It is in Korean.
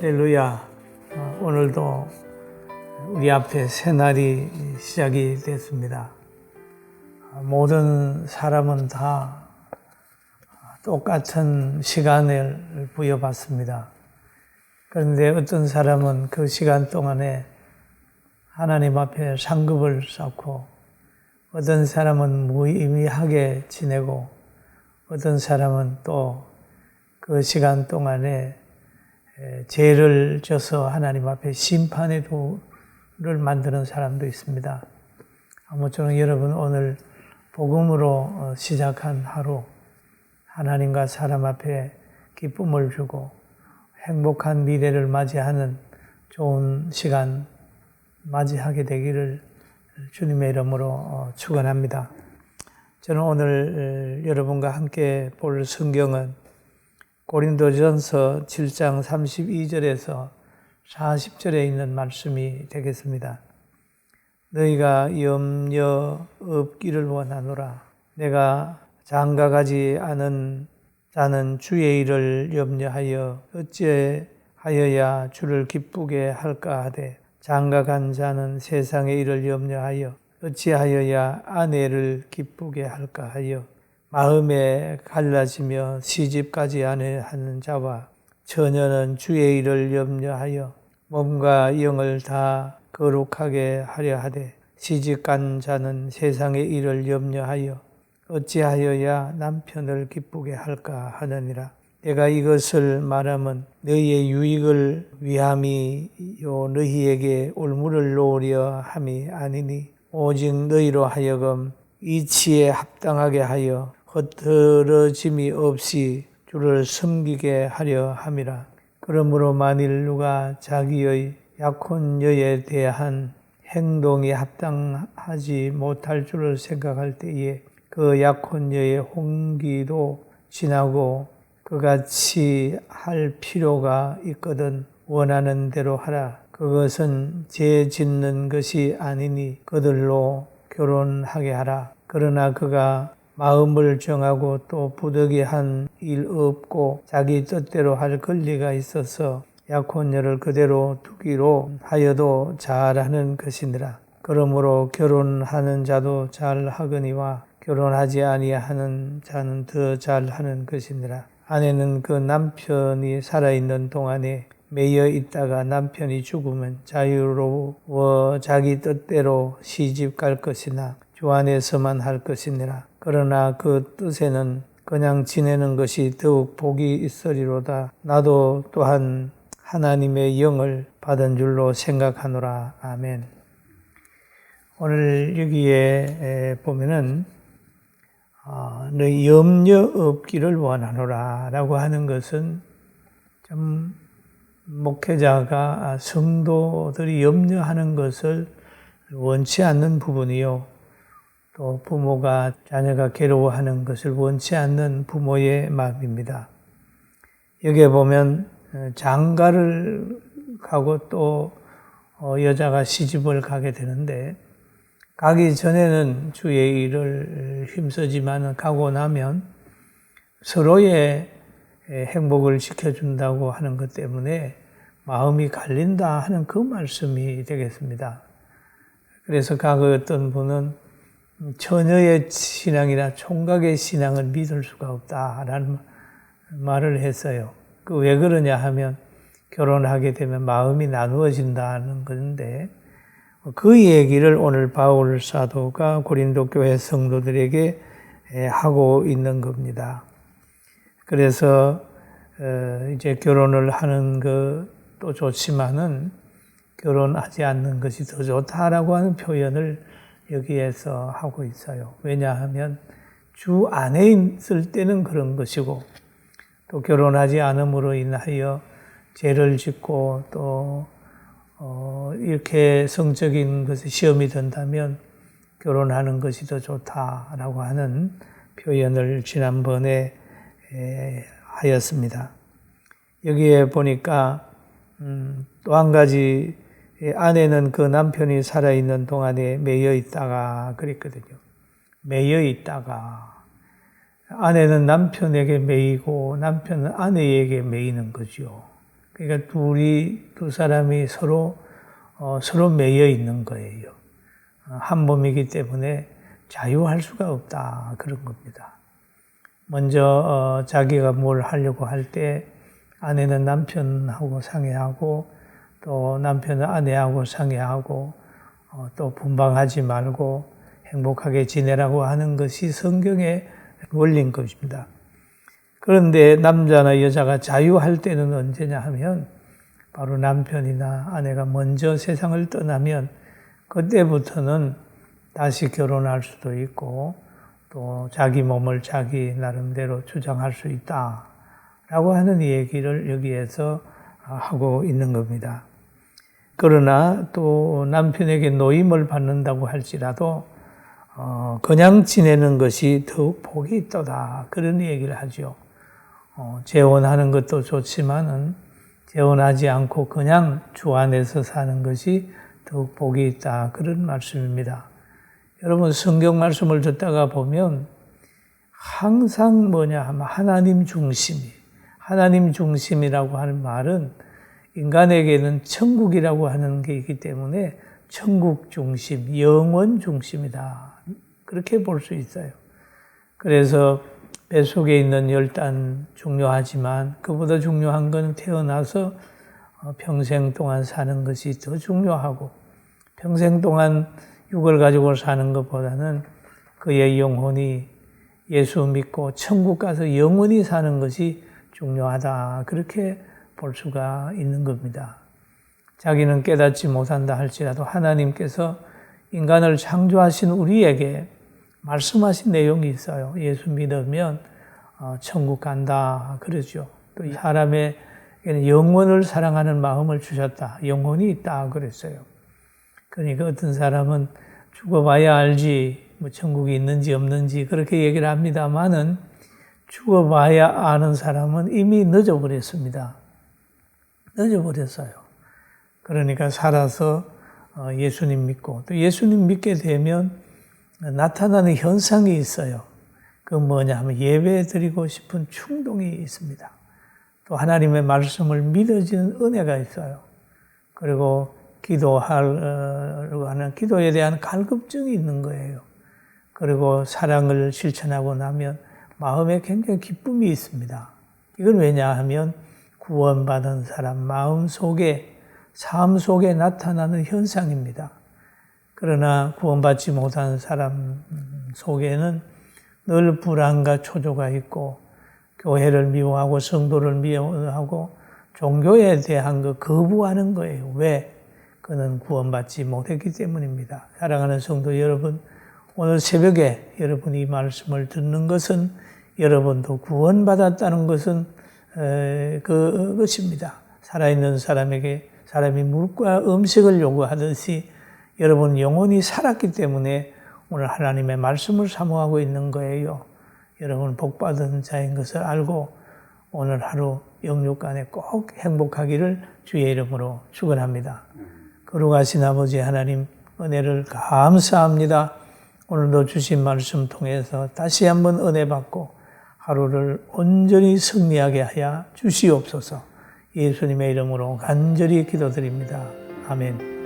할렐루야. 어, 오늘도 우리 앞에 새날이 시작이 됐습니다. 어, 모든 사람은 다 똑같은 시간을 부여받습니다. 그런데 어떤 사람은 그 시간 동안에 하나님 앞에 상급을 쌓고 어떤 사람은 무의미하게 지내고 어떤 사람은 또 그 시간 동안에 에, 죄를 져서 하나님 앞에 심판의 도를 만드는 사람도 있습니다. 아무쪼록 여러분 오늘 복음으로 어, 시작한 하루 하나님과 사람 앞에 기쁨을 주고 행복한 미래를 맞이하는 좋은 시간 맞이하게 되기를 주님의 이름으로 어, 축원합니다. 저는 오늘 에, 여러분과 함께 볼 성경은 고린도전서 7장 32절에서 40절에 있는 말씀이 되겠습니다. 너희가 염려 없기를 원하노라. 내가 장가가지 않은 자는 주의 일을 염려하여 어찌하여야 주를 기쁘게 할까 하되 장가간 자는 세상의 일을 염려하여 어찌하여야 아내를 기쁘게 할까 하여 마음에 갈라지며 시집까지 안에 하는 자와 처녀는 주의 일을 염려하여 몸과 영을 다 거룩하게 하려 하되 시집간 자는 세상의 일을 염려하여 어찌하여야 남편을 기쁘게 할까 하느니라. 내가 이것을 말하면 너희의 유익을 위함이요 너희에게 올무를 놓으려 함이 아니니 오직 너희로 하여금 이치에 합당하게 하여 헛들어짐이 없이 주를 섬기게 하려 함이라. 그러므로 만일 누가 자기의 약혼녀에 대한 행동이 합당하지 못할 줄을 생각할 때에 그 약혼녀의 홍기도 지나고 그같이 할 필요가 있거든 원하는 대로 하라. 그것은 죄 짓는 것이 아니니 그들로 결혼하게 하라. 그러나 그가 마음을 정하고 또 부득이한 일 없고 자기 뜻대로 할 권리가 있어서 약혼녀를 그대로 두기로 하여도 잘하는 것이니라. 그러므로 결혼하는 자도 잘하거니와 결혼하지 아니하는 자는 더 잘하는 것이니라. 아내는 그 남편이 살아있는 동안에 매여 있다가 남편이 죽으면 자유로워 자기 뜻대로 시집 갈 것이나 주 안에서만 할 것이니라. 그러나 그 뜻에는 그냥 지내는 것이 더욱 복이 있으리로다. 나도 또한 하나님의 영을 받은 줄로 생각하노라. 아멘. 오늘 여기에 보면은 어, 너희 염려 없기를 원하노라 라고 하는 것은 좀 목회자가 성도들이 염려하는 것을 원치 않는 부분이요. 또 부모가 자녀가 괴로워하는 것을 원치 않는 부모의 마음입니다. 여기에 보면 장가를 가고 또 어, 여자가 시집을 가게 되는데 가기 전에는 주의 일을 힘쓰지만 가고 나면 서로의 행복을 지켜준다고 하는 것 때문에 마음이 갈린다 하는 그 말씀이 되겠습니다. 그래서 과거 어떤 분은 처녀의 신앙이나 총각의 신앙을 믿을 수가 없다라는 말을 했어요. 그 왜 그러냐 하면 결혼하게 되면 마음이 나누어진다는 건데 그 얘기를 오늘 바울 사도가 고린도 교회 성도들에게 하고 있는 겁니다. 그래서 어, 이제 결혼을 하는 것도 좋지만은 결혼하지 않는 것이 더 좋다라고 하는 표현을 여기에서 하고 있어요. 왜냐하면 주 안에 있을 때는 그런 것이고 또 결혼하지 않음으로 인하여 죄를 짓고 또 어, 이렇게 성적인 것에 시험이 된다면 결혼하는 것이 더 좋다라고 하는 표현을 지난번에 에, 하였습니다. 여기에 보니까 음, 또 한 가지 이 아내는 그 남편이 살아있는 동안에 매여 있다가 그랬거든요. 매여 있다가 아내는 남편에게 매이고 남편은 아내에게 매이는 거죠. 그러니까 둘이 두 사람이 서로 어, 서로 매여 있는 거예요. 어, 한 몸이기 때문에 자유할 수가 없다 그런 겁니다. 먼저 어, 자기가 뭘 하려고 할 때 아내는 남편하고 상의하고 또 남편은 아내하고 상의하고 어, 또 분방하지 말고 행복하게 지내라고 하는 것이 성경의 원리인 것입니다. 그런데 남자나 여자가 자유할 때는 언제냐 하면 바로 남편이나 아내가 먼저 세상을 떠나면 그때부터는 다시 결혼할 수도 있고 또 자기 몸을 자기 나름대로 주장할 수 있다 라고 하는 얘기를 여기에서 하고 있는 겁니다. 그러나 또 남편에게 노임을 받는다고 할지라도 어, 그냥 지내는 것이 더욱 복이 있다 그런 얘기를 하죠. 어, 재혼하는 것도 좋지만은 재혼하지 않고 그냥 주 안에서 사는 것이 더욱 복이 있다 그런 말씀입니다. 여러분 성경 말씀을 듣다가 보면 항상 뭐냐 하면 하나님 중심이 하나님 중심이라고 하는 말은 인간에게는 천국이라고 하는 게 있기 때문에 천국 중심, 영원 중심이다. 그렇게 볼 수 있어요. 그래서 뱃속에 있는 열단 중요하지만 그보다 중요한 건 태어나서 어, 평생 동안 사는 것이 더 중요하고 평생 동안 육을 가지고 사는 것보다는 그의 영혼이 예수 믿고 천국 가서 영원히 사는 것이 중요하다. 그렇게 볼 수가 있는 겁니다. 자기는 깨닫지 못한다 할지라도 하나님께서 인간을 창조하신 우리에게 말씀하신 내용이 있어요. 예수 믿으면 어, 천국 간다 그러죠. 또 사람의 영혼을 사랑하는 마음을 주셨다. 영혼이 있다 그랬어요. 그러니까 어떤 사람은 죽어봐야 알지 뭐 천국이 있는지 없는지 그렇게 얘기를 합니다만은 죽어봐야 아는 사람은 이미 늦어버렸습니다. 늦어버렸어요. 그러니까 살아서 어, 예수님 믿고 또 예수님 믿게 되면 나타나는 현상이 있어요. 그 뭐냐 하면 예배 드리고 싶은 충동이 있습니다. 또 하나님의 말씀을 믿어지는 은혜가 있어요. 그리고 기도하려고 하는 기도에 대한 갈급증이 있는 거예요. 그리고 사랑을 실천하고 나면 마음에 굉장히 기쁨이 있습니다. 이건 왜냐 하면 구원받은 사람 마음 속에, 삶 속에 나타나는 현상입니다. 그러나 구원받지 못한 사람 속에는 늘 불안과 초조가 있고, 교회를 미워하고 성도를 미워하고, 종교에 대한 거 거부하는 거예요. 왜? 그는 구원받지 못했기 때문입니다. 사랑하는 성도 여러분, 오늘 새벽에 여러분이 말씀을 듣는 것은 여러분도 구원받았다는 것은 그 것입니다. 살아있는 사람에게 사람이 물과 음식을 요구하듯이 여러분 영혼이 살았기 때문에 오늘 하나님의 말씀을 사모하고 있는 거예요. 여러분 복받은 자인 것을 알고 오늘 하루 영육간에 꼭 행복하기를 주의 이름으로 축원합니다. 거룩하신 아버지 하나님 은혜를 감사합니다. 오늘도 주신 말씀 통해서 다시 한번 은혜 받고 하루를 온전히 승리하게 하여 주시옵소서. 예수님의 이름으로 간절히 기도드립니다. 아멘.